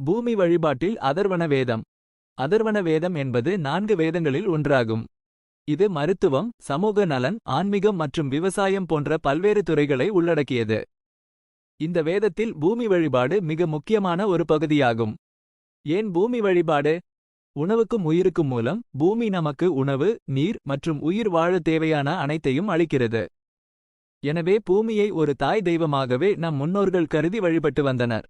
பூமி வழிபாட்டில் அதர்வன வேதம். அதர்வன வேதம் என்பது நான்கு வேதங்களில் ஒன்றாகும். இது மருத்துவம் சமூக நலன் ஆன்மீகம் மற்றும் விவசாயம் போன்ற பல்வேறு துறைகளை உள்ளடக்கியது. இந்த வேதத்தில் பூமி வழிபாடு மிக முக்கியமான ஒரு பகுதியாகும். ஏன் பூமி வழிபாடு? உணவுக்கும் உயிருக்கும் மூலம் பூமி நமக்கு உணவு நீர் மற்றும் உயிர் வாழ தேவையான அனைத்தையும் அளிக்கிறது. எனவே பூமியை ஒரு தாய் தெய்வமாகவே நம் முன்னோர்கள் கருதி வழிபட்டு வந்தனர்.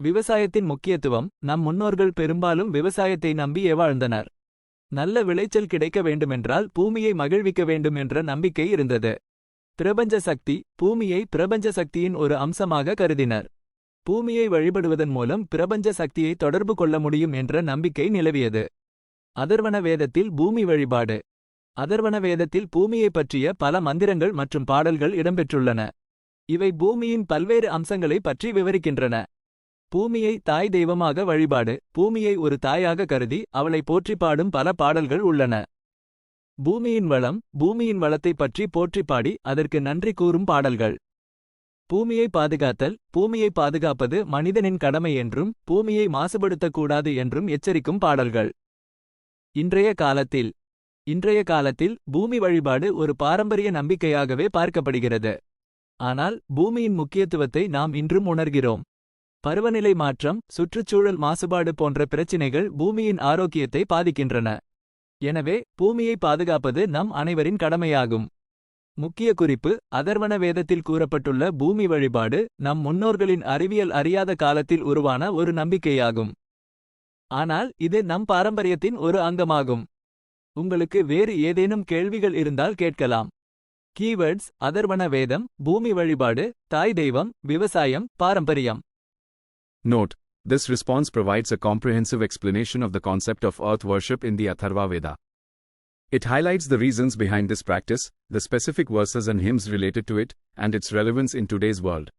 விவசாயத்தின் முக்கியத்துவம் நம் முன்னோர்கள் பெரும்பாலும் விவசாயத்தை நம்பியே வாழ்ந்தனர். நல்ல விளைச்சல் கிடைக்க வேண்டுமென்றால் பூமியை மகிழ்விக்க வேண்டும் என்ற நம்பிக்கை இருந்தது. பிரபஞ்ச சக்தி பூமியை பிரபஞ்ச சக்தியின் ஒரு அம்சமாக கருதினர். பூமியை வழிபடுவதன் மூலம் பிரபஞ்ச சக்தியை தொடர்பு கொள்ள முடியும் என்ற நம்பிக்கை நிலவியது. அதர்வன வேதத்தில் பூமி வழிபாடு. அதர்வன வேதத்தில் பூமியைப் பற்றிய பல மந்திரங்கள் மற்றும் பாடல்கள் இடம்பெற்றுள்ளன. இவை பூமியின் பல்வேறு அம்சங்களை பற்றி விவரிக்கின்றன. பூமியை தாய் தெய்வமாக வழிபாடு. பூமியை ஒரு தாயாக கருதி அவளை போற்றி பாடும் பல பாடல்கள் உள்ளன. பூமியின் வளம் பூமியின் வளத்தைப் பற்றி போற்றி பாடி அதற்கு நன்றி கூறும் பாடல்கள். பூமியை பாதுகாத்தல் பூமியை பாதுகாப்பது மனிதனின் கடமை என்றும் பூமியை மாசுபடுத்தக்கூடாது என்றும் எச்சரிக்கும் பாடல்கள். இன்றைய காலத்தில் இன்றைய காலத்தில் பூமி வழிபாடு ஒரு பாரம்பரிய நம்பிக்கையாகவே பார்க்கப்படுகிறது. ஆனால் பூமியின் முக்கியத்துவத்தை நாம் இன்றும் உணர்கிறோம். பருவநிலை மாற்றம் சுற்றுச்சூழல் மாசுபாடு போன்ற பிரச்சினைகள் பூமியின் ஆரோக்கியத்தை பாதிக்கின்றன. எனவே பூமியை பாதுகாப்பது நம் அனைவரின் கடமையாகும். முக்கிய குறிப்பு அதர்வன வேதத்தில் கூறப்பட்டுள்ள பூமி வழிபாடு நம் முன்னோர்களின் அறிவியல் அறியாத காலத்தில் உருவான ஒரு நம்பிக்கையாகும். ஆனால் இது நம் பாரம்பரியத்தின் ஒரு அங்கமாகும். உங்களுக்கு வேறு ஏதேனும் கேள்விகள் இருந்தால் கேட்கலாம். கீவேர்ட்ஸ் அதர்வன வேதம் பூமி வழிபாடு தாய் தெய்வம் விவசாயம் பாரம்பரியம். Note, this response provides a comprehensive explanation of the concept of earth worship in the Atharva Veda. It highlights the reasons behind this practice, the specific verses and hymns related to it, and its relevance in today's world.